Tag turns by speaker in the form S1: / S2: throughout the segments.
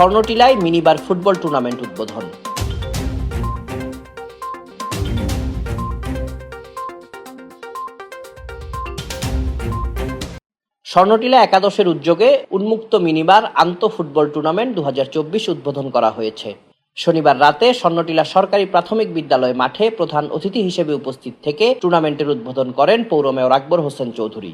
S1: স্বর্ণটিলায় minibar football tournament উদ্বোধন। স্বর্ণটিলা একাদশের উদ্যোগে উন্মুক্ত মিনিবার আন্ত ফুটবল টুর্নামেন্ট দু হাজার চব্বিশ উদ্বোধন করা হয়েছে। শনিবার রাতে স্বর্ণটিলা সরকারি প্রাথমিক বিদ্যালয় মাঠে প্রধান অতিথি হিসেবে উপস্থিত থেকে টুর্নামেন্টের উদ্বোধন করেন পৌর মেয়র আকবর হোসেন চৌধুরী।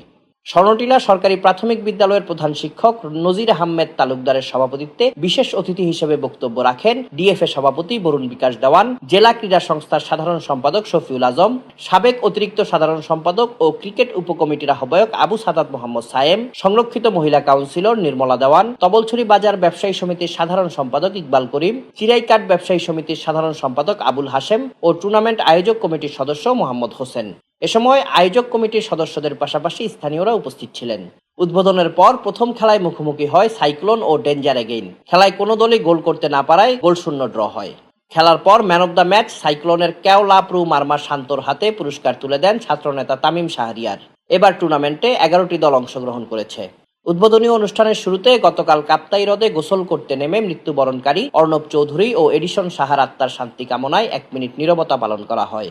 S1: স্বর্ণটিলা সরকারি প্রাথমিক বিদ্যালয়ের প্রধান শিক্ষক নজির আহমেদ তালুকদারের সভাপতিত্বে বিশেষ অতিথি হিসেবে বক্তব্য রাখেন ডিএফএ সভাপতি বরুণ বিকাশ দেওয়ান, জেলা ক্রীড়া সংস্থার সাধারণ সম্পাদক শফিউল আজম, সাবেক অতিরিক্ত সাধারণ সম্পাদক ও ক্রিকেট উপকমিটির আহ্বায়ক আবু সাদাত মোহাম্মদ সায়েম, সংরক্ষিত মহিলা কাউন্সিলর নির্মলা দেওয়ান, তবলছড়ি বাজার ব্যবসায়ী সমিতির সাধারণ সম্পাদক ইকবাল করিম, চিরাইকাট ব্যবসায়ী সমিতির সাধারণ সম্পাদক আবুল হাসেম ও টুর্নামেন্ট আয়োজক কমিটির সদস্য মোহাম্মদ হোসেন। এ সময় আয়োজক কমিটির সদস্যদের পাশাপাশি স্থানীয়রা উপস্থিত ছিলেন। উদ্বোধনের পর প্রথম খেলায় মুখোমুখি হয় সাইক্লোন ও ডেঞ্জার এগেইন। খেলায় কোনো দলই গোল করতে না পারায় গোল শূন্য ড্র হয়। খেলার পর ম্যান অব দ্য ম্যাচ সাইক্লোনের কেওলাপ্রু মার্মা শান্তর হাতে পুরস্কার তুলে দেন ছাত্রনেতা তামিম শাহরিয়ার। এবার টুর্নামেন্টে এগারোটি দল অংশগ্রহণ করেছে। উদ্বোধনী অনুষ্ঠানের শুরুতে গতকাল কাপ্তাই হ্রদে গোসল করতে নেমে মৃত্যুবরণকারী অর্ণব চৌধুরী ও এডিশন সাহার আত্মার শান্তি কামনায় এক মিনিট নীরবতা পালন করা হয়।